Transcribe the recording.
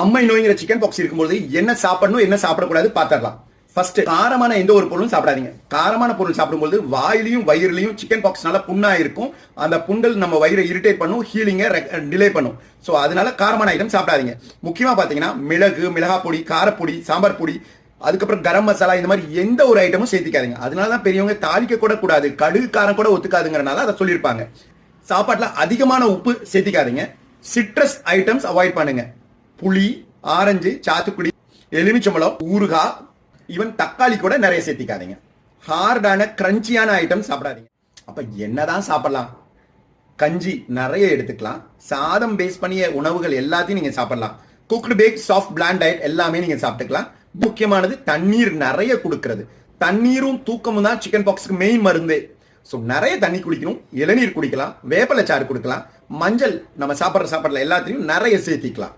அம்மை நோய்ங்கிற chicken box இருக்கும்போது என்ன சாப்பிடணும் என்ன சாப்பிடக்கூடாது பார்த்துடலாம். ஃபர்ஸ்ட் காரமான எந்த ஒரு பொருளும் சாப்பிடாதீங்க. காரமான பொருள் சாப்பிடும்போது வாயிலையும் வயிறுலையும் சிக்கன் பாக்ஸ்னால புண்ணா இருக்கும். அந்த புண்கள் நம்ம வயிறை இரிட்டேட் பண்ணும் ஹீலிங்கை டிலே பண்ணும். ஸோ அதனால காரமான ஐட்டம் சாப்பிடாதீங்க. முக்கியமாக பார்த்தீங்கன்னா மிளகு மிளகா பொடி காரப்பொடி சாம்பார் பொடி அதுக்கப்புறம் கரம் மசாலா இந்த மாதிரி எந்த ஒரு ஐட்டமும் சேர்த்திக்காதீங்க. அதனால தான் பெரியவங்க தாளிக்க கூட கூடாது கடுகு காரம் கூட ஒத்துக்காதுங்கிறனால அதை சொல்லியிருப்பாங்க. சாப்பாட்டில் அதிகமான உப்பு சேர்த்திக்காதீங்க. சிட்ரஸ் ஐட்டம்ஸ் அவாய்ட் பண்ணுங்க. புளி ஆரஞ்சு சாத்துக்குடி எலுமிச்சம்பழம் ஊறுகாய் ஈவன் தக்காளி கூட நிறைய சேர்த்திக்காதீங்க. ஹார்டான கிரன்ச்சியான ஐட்டம் சாப்பிடாதீங்க. அப்போ என்னதான் சாப்பிடலாம்? கஞ்சி நிறைய எடுத்துக்கலாம். சாதம் பேஸ் பண்ணிய உணவுகள் எல்லாத்தையும் நீங்கள் சாப்பிடலாம். Cooked bake soft bland diet எல்லாமே நீங்கள் சாப்பிட்டுக்கலாம். முக்கியமானது தண்ணீர் நிறைய கொடுக்கறது. தண்ணீரும் தூக்கமும் தான் சிக்கன் பாக்ஸ்க்கு மெயின் மருந்து. ஸோ நிறைய தண்ணி குடிக்கணும். இளநீர் குடிக்கலாம். வேப்பலை சாறு கொடுக்கலாம். மஞ்சள் நம்ம சாப்பிட்ற சாப்பாடுல எல்லாத்தையும் நிறைய சேர்த்திக்கலாம்.